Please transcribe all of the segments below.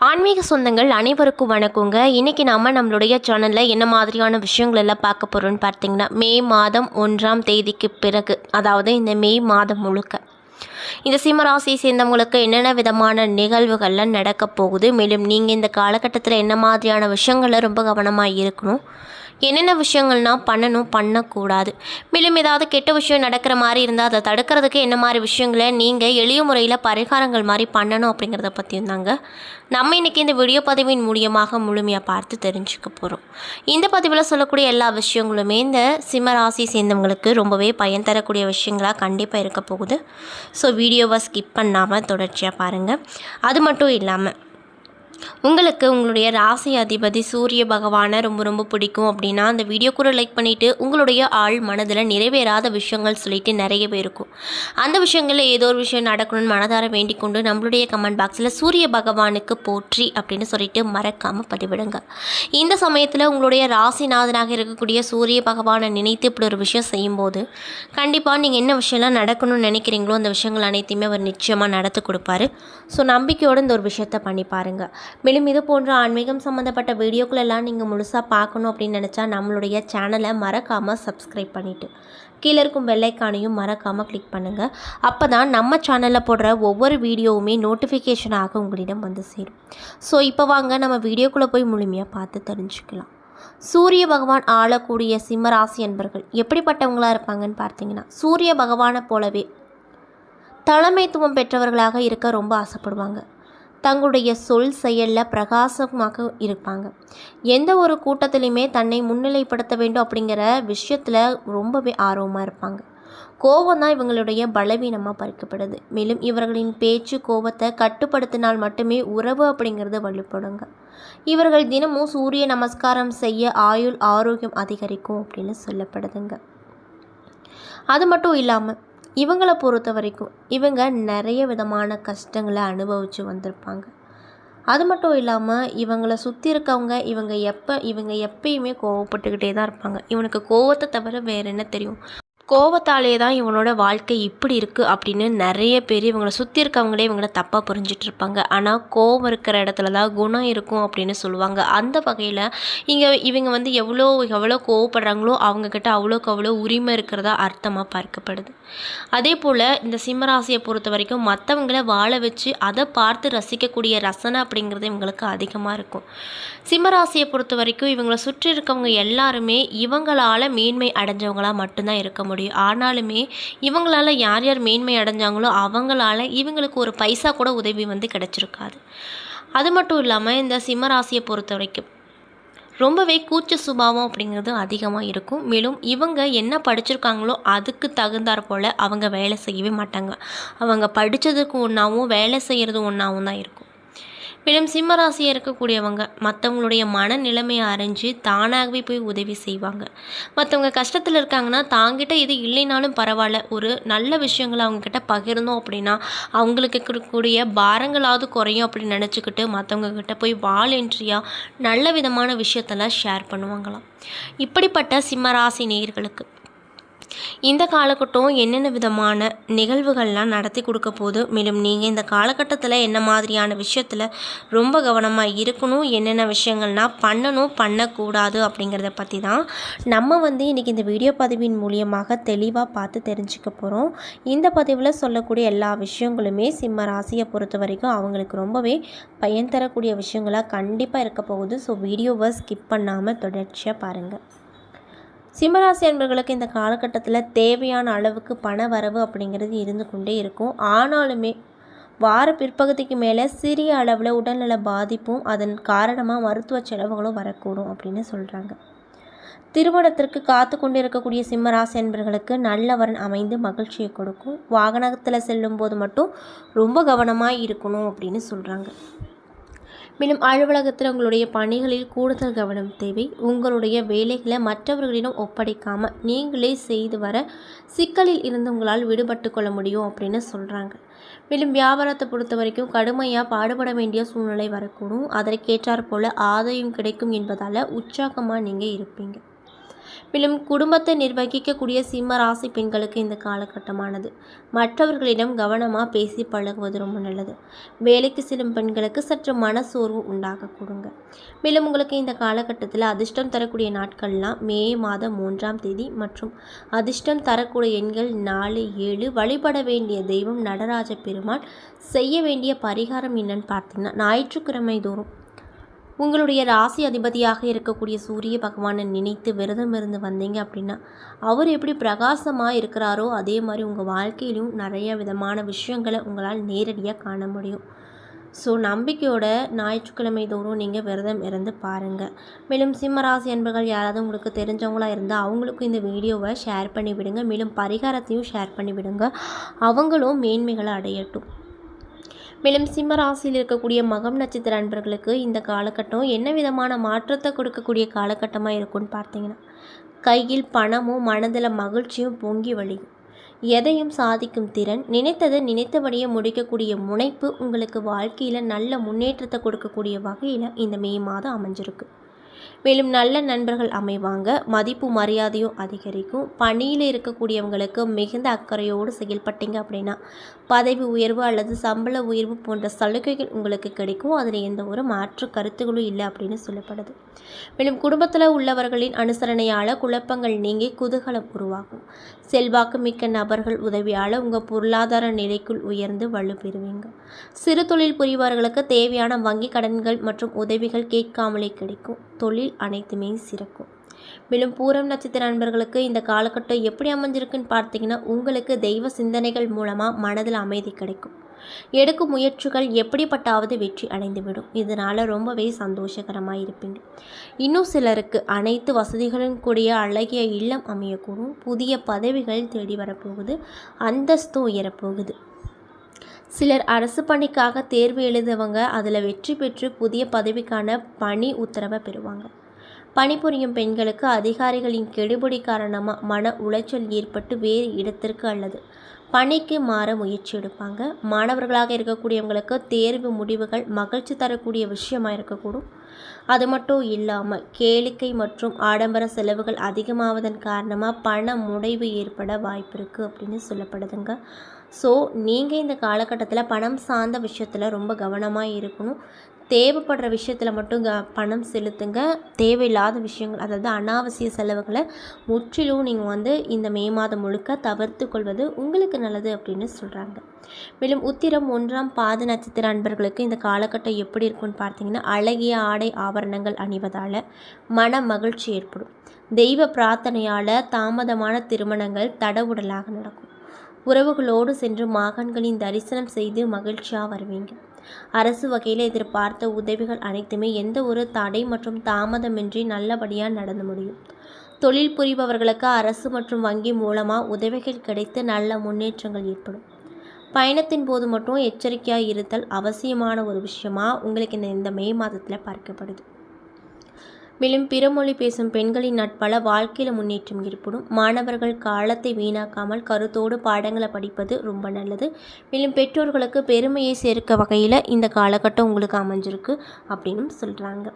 ஆன்மீக சொந்தங்கள் அனைவருக்கும் வணக்கங்க. இன்றைக்கி நாம் நம்மளுடைய சேனலில் என்ன மாதிரியான விஷயங்கள் எல்லாம் பார்க்க போகிறோன்னு பார்த்தீங்கன்னா மே மாதம் ஒன்றாம் தேதிக்கு பிறகு அதாவது இந்த மே மாதம் முழுக்க. இந்த சிம்மராசியை சேர்ந்தவங்களுக்கு என்னென்ன விதமான நிகழ்வுகள்லாம் நடக்க போகுது? மேலும் நீங்கள் இந்த காலகட்டத்தில் என்ன மாதிரியான விஷயங்களில் ரொம்ப கவனமாக இருக்கணும்? என்னென்ன விஷயங்கள்னால் பண்ணணும்? பண்ணக்கூடாது. மேலும் ஏதாவது கெட்ட விஷயம் நடக்கிற மாதிரி இருந்தால் அதை தடுக்கிறதுக்கு என்ன மாதிரி விஷயங்களை நீங்கள் எளிய முறையில் பரிகாரங்கள் மாதிரி பண்ணணும் அப்படிங்கிறத பற்றியும் தாங்க. நம்ம இன்றைக்கி இந்த வீடியோ பதிவின் மூலியமாக முழுமையாக பார்த்து தெரிஞ்சுக்க போகிறோம் இந்த பதிவில் சொல்லக்கூடிய எல்லா விஷயங்களுமே இந்த சிம்ம ராசி சேர்ந்தவங்களுக்கு ரொம்பவே பயன் தரக்கூடிய விஷயங்களாக கண்டிப்பாக இருக்க போகுது. ஸோ வீடியோவை ஸ்கிப் பண்ணாமல் தொடர்ச்சியாக பாருங்கள் அது மட்டும் இல்லாமல் உங்களுக்கு உங்களுடைய ராசி அதிபதி சூரிய பகவானை ரொம்ப ரொம்ப பிடிக்கும் அப்படின்னா அந்த வீடியோ கூட லைக் பண்ணிவிட்டு உங்களுடைய ஆள் மனதில் நிறைவேறாத விஷயங்கள் சொல்லிட்டு நிறைய பேர் இருக்கும். அந்த விஷயங்களில் ஏதோ ஒரு விஷயம் நடக்கணும்னு மனதார வேண்டிக் கொண்டு நம்மளுடைய கமெண்ட் பாக்ஸில் சூரிய பகவானுக்கு போற்றி அப்படின்னு சொல்லிட்டு மறக்காமல் பதிவிடுங்க. இந்த சமயத்தில் உங்களுடைய ராசிநாதனாக இருக்கக்கூடிய சூரிய பகவானை நினைத்து இப்படி ஒரு விஷயம் செய்யும்போது கண்டிப்பாக நீங்கள் என்ன விஷயம்லாம் நடக்கணும்னு நினைக்கிறீங்களோ அந்த விஷயங்கள் அனைத்தையுமே அவர் நிச்சயமாக நடத்தி கொடுப்பாரு. ஸோ நம்பிக்கையோடு இந்த ஒரு விஷயத்தை பண்ணி பாருங்கள் மேலும் இது போன்ற ஆன்மீகம் சம்மந்தப்பட்ட வீடியோக்கள் எல்லாம் நீங்கள் முழுசாக பார்க்கணும் அப்படின்னு நினச்சா நம்மளுடைய சேனலை மறக்காமல் சப்ஸ்கிரைப் பண்ணிவிட்டு கீழே இருக்கும் வெள்ளைக்கானையும் மறக்காமல் கிளிக் பண்ணுங்கள் அப்போ தான் நம்ம சேனலில் போடுற ஒவ்வொரு வீடியோவுமே நோட்டிஃபிகேஷனாக உங்களிடம் வந்து சேரும். ஸோ இப்போ வாங்க நம்ம வீடியோக்குள்ளே போய் முழுமையாக பார்த்து தெரிஞ்சுக்கலாம். சூரிய பகவான் ஆளக்கூடிய சிம்மராசி என்பர்கள் எப்படிப்பட்டவங்களாக இருப்பாங்கன்னு பார்த்தீங்கன்னா சூரிய பகவானை போலவே தலைமைத்துவம் பெற்றவர்களாக இருக்க ரொம்ப ஆசைப்படுவாங்க. தங்களுடைய சொல் செயலில் பிரகாசமாக இருப்பாங்க. எந்த ஒரு கூட்டத்திலையுமே தன்னை முன்னிலைப்படுத்த வேண்டும் அப்படிங்கிற விஷயத்தில் ரொம்பவே ஆர்வமாக இருப்பாங்க. கோபம் தான் இவங்களுடைய பலவீனமாக பறிக்கப்படுது. மேலும் இவர்களின் பேச்சு கோபத்தை கட்டுப்படுத்தினால் மட்டுமே உறவு அப்படிங்கிறது வலுப்படுங்க. இவர்கள் தினமும் சூரிய நமஸ்காரம் செய்ய ஆயுள் ஆரோக்கியம் அதிகரிக்கும் அப்படின்னு சொல்லப்படுதுங்க. அது மட்டும் இல்லாமல் இவங்களை பொறுத்த வரைக்கும் இவங்க நிறைய விதமான கஷ்டங்களை அனுபவித்து வந்திருப்பாங்க. அது மட்டும் இல்லாமல் இவங்களை சுற்றி இருக்கவங்க இவங்க எப்போ இவங்க எப்பயுமே கோவப்பட்டுக்கிட்டே தான் இருப்பாங்க. இவனுக்கு கோவத்தை தவிர வேறு என்ன தெரியும்? கோவத்தாலே தான் இவனோட வாழ்க்கை இப்படி இருக்குது அப்படின்னு நிறைய பேர் இவங்களை சுற்றி இருக்கவங்களே இவங்கள தப்பாக புரிஞ்சிட்டு இருப்பாங்க. ஆனால் கோவம் இருக்கிற இடத்துல தான் குணம் இருக்கும் அப்படின்னு சொல்லுவாங்க. அந்த வகையில் இங்கே இவங்க வந்து எவ்வளோ எவ்வளோ கோவப்படுறாங்களோ அவங்கக்கிட்ட அவ்வளோக்கு அவ்வளோ உரிமை இருக்கிறதா அர்த்தமாக பார்க்கப்படுது. அதே போல் இந்த சிம்மராசியை பொறுத்த வரைக்கும் மற்றவங்கள வாழ வச்சு அதை பார்த்து ரசிக்கக்கூடிய ரசனை அப்படிங்கிறது இவங்களுக்கு அதிகமாக இருக்கும். சிம்மராசியை பொறுத்த வரைக்கும் இவங்களை சுற்றி இருக்கவங்க எல்லாருமே இவங்களால் மேன்மை அடைஞ்சவங்களாக மட்டும்தான் இருக்க முடியும். ஆனாலுமே இவங்களால யார் யார் மேன்மை அடைஞ்சாங்களோ அவங்களால இவங்களுக்கு ஒரு பைசா கூட உதவி வந்து கிடச்சிருக்காது. அது மட்டும் இல்லாமல் இந்த சிம்மராசியை பொறுத்த வரைக்கும் ரொம்பவே கூச்ச சுபாவம் அப்படிங்கிறது அதிகமாக இருக்கும். மேலும் இவங்க என்ன படிச்சிருக்காங்களோ அதுக்கு தகுந்தாற் போல் அவங்க வேலை செய்யவே மாட்டாங்க. அவங்க படித்ததுக்கு ஒன்றாவும் வேலை செய்கிறது ஒன்றாவும் தான் இருக்கும். மேலும் சிம்மராசியாக இருக்கக்கூடியவங்க மற்றவங்களுடைய மனநிலைமையை அறிஞ்சு தானாகவே போய் உதவி செய்வாங்க. மற்றவங்க கஷ்டத்தில் இருக்காங்கன்னா தாங்கிட்ட இது இல்லைனாலும் பரவாயில்ல. ஒரு நல்ல விஷயங்களை அவங்கக்கிட்ட பகிர்ந்தோம் அப்படின்னா அவங்களுக்கு இருக்கக்கூடிய பாரங்களாவது குறையும் அப்படின்னு நினச்சிக்கிட்டு மற்றவங்கக்கிட்ட போய் வாலண்ட்ரியாக நல்ல விதமான விஷயத்தெல்லாம் ஷேர் பண்ணுவாங்களாம். இப்படிப்பட்ட சிம்மராசி நேயர்களுக்கு இந்த காலகட்டம் என்னென்ன விதமான நிகழ்வுகள்லாம் நடத்தி கொடுக்க போகுது? மேலும் நீங்கள் இந்த காலகட்டத்தில் என்ன மாதிரியான விஷயத்தில் ரொம்ப கவனமாக இருக்கணும்? என்னென்ன விஷயங்கள்னால் பண்ணணும் பண்ணக்கூடாது அப்படிங்கிறத பற்றி தான் நம்ம வந்து இன்றைக்கி இந்த வீடியோ பதிவின் மூலியமாக தெளிவாக பார்த்து தெரிஞ்சுக்க போகிறோம் இந்த பதிவில் சொல்லக்கூடிய எல்லா விஷயங்களுமே சிம்ம ராசியை பொறுத்த வரைக்கும் அவங்களுக்கு ரொம்பவே பயன் தரக்கூடிய விஷயங்களாக கண்டிப்பாக இருக்க போகுது. ஸோ வீடியோவை ஸ்கிப் பண்ணாமல் தொடர்ச்சியாக பாருங்கள் சிம்மராசி அன்பர்களுக்கு இந்த காலகட்டத்தில் தேவையான அளவுக்கு பண வரவு அப்படிங்கிறது இருந்து கொண்டே இருக்கும். ஆனாலுமே வார பிற்பகுதிக்கு மேலே சிறிய அளவில் உடல்நல பாதிப்பும் அதன் காரணமாக மருத்துவ செலவுகளும் வரக்கூடும் அப்படின்னு சொல்கிறாங்க திருமணத்திற்கு காத்து கொண்டு இருக்கக்கூடிய சிம்மராசி என்பர்களுக்கு நல்ல வரன் அமைந்து மகிழ்ச்சியை கொடுக்கும். வாகனத்தில் செல்லும் போது மட்டும் ரொம்ப கவனமாக இருக்கணும் அப்படின்னு சொல்கிறாங்க மேலும் அலுவலகத்தில் உங்களுடைய பணிகளில் கூடுதல் கவனம் தேவை. உங்களுடைய வேலைகளை மற்றவர்களிடம் ஒப்படைக்காமல் நீங்களே செய்து வர சிக்கலில் இருந்து உங்களால் விடுபட்டு கொள்ள முடியும் அப்படின்னு சொல்கிறாங்க மேலும் வியாபாரத்தை பொறுத்த வரைக்கும் கடுமையாக பாடுபட வேண்டிய சூழ்நிலை வரக்கூடும். அதற்கேற்றாற் போல் ஆதாயம் கிடைக்கும் என்பதால் உற்சாகமாக நீங்கள் இருப்பீங்க. மேலும் குடும்பத்தை நிர்வகிக்கக்கூடிய சிம்ம ராசி பெண்களுக்கு இந்த காலகட்டமானது. மற்றவர்களிடம் கவனமாக பேசி பழகுவது ரொம்ப நல்லது. வேலைக்கு செல்லும் பெண்களுக்கு சற்று மனசோர்வு உண்டாக கொடுங்க. மேலும் உங்களுக்கு இந்த காலகட்டத்தில் அதிர்ஷ்டம் தரக்கூடிய நாட்கள்லாம் மே மாதம் மூன்றாம் தேதி மற்றும் அதிர்ஷ்டம் தரக்கூடிய எண்கள் நாலு ஏழு வழிபட வேண்டிய தெய்வம் நடராஜ பெருமாள் செய்ய வேண்டிய பரிகாரம் என்னன்னு பார்த்தீங்கன்னா ஞாயிற்றுக்கிழமை தோறும் உங்களுடைய ராசி அதிபதியாக இருக்கக்கூடிய சூரிய பகவானை நினைத்து விரதம் இருந்து வந்தீங்க அப்படின்னா அவர் எப்படி பிரகாசமாக இருக்கிறாரோ அதே மாதிரி உங்கள் வாழ்க்கையிலும் நிறைய விதமான விஷயங்களை உங்களால் நேரடியாக காண முடியும். ஸோ நம்பிக்கையோட ஞாயிற்றுக்கிழமை தோறும் நீங்கள் விரதம் இருந்து பாருங்கள் மேலும் சிம்மராசி அன்பர்கள் யாராவது உங்களுக்கு தெரிஞ்சவங்களாக இருந்தால் அவங்களுக்கும் இந்த வீடியோவை ஷேர் பண்ணி விடுங்க மேலும் பரிகாரத்தையும் ஷேர் பண்ணி விடுங்க அவங்களும் மேன்மைகளை அடையட்டும். மேலும் சிம்ம ராசியில் இருக்கக்கூடிய மகம் நட்சத்திர அன்பர்களுக்கு இந்த காலகட்டம் என்ன விதமான மாற்றத்தை கொடுக்கக்கூடிய காலகட்டமாக இருக்கும்னு பார்த்தீங்கன்னா கையில் பணமும் மனதில் மகிழ்ச்சியும் பொங்கி வழியும். எதையும் சாதிக்கும் திறன் நினைத்ததை நினைத்தபடியே முடிக்கக்கூடிய முனைப்பு உங்களுக்கு வாழ்க்கையில் நல்ல முன்னேற்றத்தை கொடுக்கக்கூடிய வகையில் இந்த மே மாதம் அமைஞ்சிருக்கு. மேலும் நல்ல நண்பர்கள் அமைவாங்க. மதிப்பு மரியாதையும் அதிகரிக்கும். பணியில் இருக்கக்கூடியவங்களுக்கு மிகுந்த அக்கறையோடு செயல்பட்டீங்க அப்படின்னா பதவி உயர்வு அல்லது சம்பள உயர்வு போன்ற சலுகைகள் உங்களுக்கு கிடைக்கும். அதில் எந்த ஒரு மாற்று கருத்துகளும் இல்லை அப்படின்னு சொல்லப்படுது. மேலும் குடும்பத்தில் உள்ளவர்களின் அனுசரணையால் குழப்பங்கள் நீங்கி குதூகலம் உருவாகும். செல்வாக்கு மிக்க நபர்கள் உதவியால் உங்கள் பொருளாதார நிலைக்குள் உயர்ந்து வலுப்பெறுவீங்க சிறு தொழில் புரிபவர்களுக்கு தேவையான வங்கி கடன்கள் மற்றும் உதவிகள் கேட்காமலே கிடைக்கும். தொழில் அனைத்துமே சிறக்கும். மேலும் பூரம் நட்சத்திர நண்பர்களுக்கு இந்த காலகட்டம் எப்படி அமைஞ்சிருக்குன்னு பார்த்தீங்கன்னா உங்களுக்கு தெய்வ சிந்தனைகள் மூலமாக மனதில் அமைதி கிடைக்கும். எடுக்கும் முயற்சிகள் எப்படிப்பட்டாவது வெற்றி அடைந்துவிடும். இதனால் ரொம்பவே சந்தோஷகரமாக இருப்பீங்க. இன்னும் சிலருக்கு அனைத்து வசதிகளும் கூடிய அழகிய இல்லம் அமையக்கூடும். புதிய பதவிகள் தேடி வரப்போகுது. அந்தஸ்தும் உயரப்போகுது சிலர் அரசு பணிக்காக தேர்வு எழுதுவங்க அதில் வெற்றி பெற்று புதிய பதவிக்கான பணி உத்தரவை பெறுவாங்க. பணிபுரியும் பெண்களுக்கு அதிகாரிகளின் கெடுபிடி காரணமாக மன உளைச்சல் ஏற்பட்டு வேறு இடத்திற்கு அல்லது பணிக்கு மாற முயற்சி எடுப்பாங்க. மாணவர்களாக இருக்கக்கூடியவங்களுக்கு தேர்வு முடிவுகள் மகிழ்ச்சி தரக்கூடிய விஷயமாக இருக்கக்கூடும். அது மட்டும் இல்லாமல் கேளிக்கை மற்றும் ஆடம்பர செலவுகள் அதிகமாவதன் காரணமாக பண முடைவு ஏற்பட வாய்ப்பு இருக்குது அப்படின்னு சொல்லப்படுதுங்க. ஸோ நீங்கள் இந்த காலகட்டத்தில் பணம் சார்ந்த விஷயத்தில் ரொம்ப கவனமாக இருக்கணும். தேவைப்படுற விஷயத்தில் மட்டும் க பணம் செலுத்துங்க. தேவையில்லாத விஷயங்கள் அதாவது அனாவசிய செலவுகளை முற்றிலும் நீங்கள் வந்து இந்த மே மாதம் முழுக்க தவிர்த்து கொள்வது உங்களுக்கு நல்லது அப்படின்னு சொல்கிறாங்க மேலும் உத்திரம் ஒன்றாம் பாத நட்சத்திர அன்பர்களுக்கு இந்த காலகட்டம் எப்படி இருக்கும்னு பார்த்தீங்கன்னா அழகிய ஆடை ஆபரணங்கள் அணிவதால் மன மகிழ்ச்சி ஏற்படும். தெய்வ பிரார்த்தனையால் தாமதமான திருமணங்கள் தடவுடலாக நடக்கும். உறவுகளோடு சென்று மகன்களின் தரிசனம் செய்து மகிழ்ச்சியாக வருவீங்க. அரசு வகையில் எதிர்பார்த்த உதவிகள் அனைத்துமே எந்த ஒரு தடை மற்றும் தாமதமின்றி நல்லபடியாக நடந்து முடியும். தொழில் புரிபவர்களுக்கு அரசு மற்றும் வங்கி மூலமாக உதவிகள் கிடைத்து நல்ல முன்னேற்றங்கள் ஏற்படும். பயணத்தின் போது மட்டும் எச்சரிக்கையாக இருத்தல் அவசியமான ஒரு விஷயமா? உங்களுக்கு இந்த இந்த மே மாதத்தில் பார்க்கப்படுது. மேலும் பிறமொழி பேசும் பெண்களின் நட்பல வாழ்க்கையில் முன்னேற்றம் ஏற்படும். மாணவர்கள் காலத்தை வீணாக்காமல் கருத்தோடு பாடங்களை படிப்பது ரொம்ப நல்லது. மேலும் பெற்றோர்களுக்கு பெருமையை சேர்க்க வகையில் இந்த காலகட்டம் உங்களுக்கு அமைஞ்சிருக்கு அப்படின்னு சொல்கிறாங்க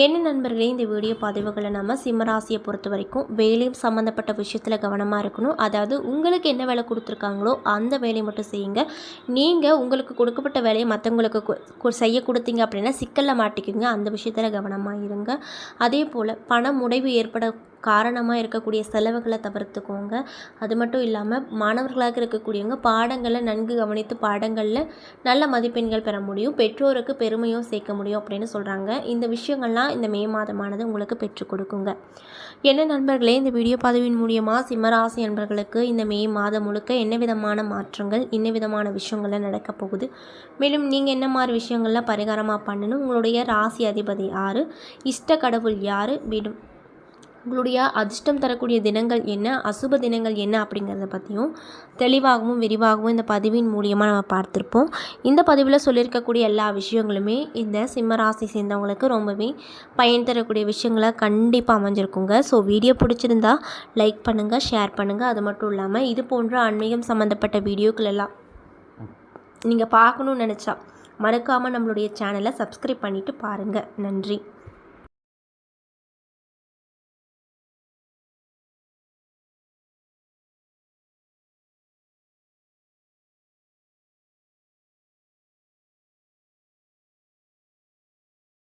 என்ன நண்பர்களே இந்த வீடியோ பதிவுகளை நம்ம சிம்மராசியை பொறுத்த வரைக்கும் வேலையும் சம்மந்தப்பட்ட விஷயத்தில் கவனமாக இருக்கணும். அதாவது உங்களுக்கு என்ன வேலை கொடுத்துருக்காங்களோ அந்த வேலையை மட்டும் செய்யுங்க. நீங்கள் உங்களுக்கு கொடுக்கப்பட்ட வேலையை மற்றவங்களுக்கு செய்ய கொடுத்தீங்க அப்படின்னா சிக்கலில் மாட்டிக்குங்க. அந்த விஷயத்தில் கவனமாக இருங்க. அதே போல் பண முடைவு ஏற்பட காரணமாக இருக்கக்கூடிய செலவுகளை தவிர்த்துக்கோங்க. அது மட்டும் இல்லாமல் மாணவர்களாக இருக்கக்கூடியவங்க பாடங்களை நன்கு கவனித்து பாடங்களில் நல்ல மதிப்பெண்கள் பெற முடியும். பெற்றோருக்கு பெருமையும் சேர்க்க முடியும் அப்படின்னு சொல்கிறாங்க இந்த விஷயங்கள்லாம் இந்த மே மாதமானது உங்களுக்கு பெற்றுக் கொடுக்குங்க. என்ன நண்பர்களே இந்த வீடியோ பதிவின் மூலியமாக சிம்மராசி நண்பர்களுக்கு இந்த மே மாதம் முழுக்க என்ன விதமான மாற்றங்கள் என்ன விதமான விஷயங்கள்லாம் நடக்க போகுது? மேலும் நீங்கள் என்ன மாதிரி விஷயங்கள்லாம் பரிகாரமாக பண்ணணும்? உங்களுடைய ராசி அதிபதி யார்? இஷ்ட கடவுள் யார்? விடும் உங்களுடைய அதிர்ஷ்டம் தரக்கூடிய தினங்கள் என்ன அசுப தினங்கள் என்ன அப்படிங்கிறத பற்றியும் தெளிவாகவும் விரிவாகவும் இந்த பதிவின் மூலியமாக நம்ம பார்த்துருப்போம். இந்த பதிவில் சொல்லியிருக்கக்கூடிய எல்லா விஷயங்களுமே இந்த சிம்மராசி சேர்ந்தவங்களுக்கு ரொம்பவே பயன் தரக்கூடிய விஷயங்களை கண்டிப்பாக அமைஞ்சிருக்குங்க. ஸோ வீடியோ பிடிச்சிருந்தா லைக் பண்ணுங்கள் ஷேர் பண்ணுங்கள் அது மட்டும் இல்லாமல் இது போன்ற ஆன்மீகம் சம்மந்தப்பட்ட வீடியோக்கள் எல்லாம் நீங்கள் பார்க்கணுன்னு நினச்சா மறக்காமல் நம்மளுடைய சேனலை சப்ஸ்கிரைப் பண்ணிவிட்டு பாருங்கள் நன்றி.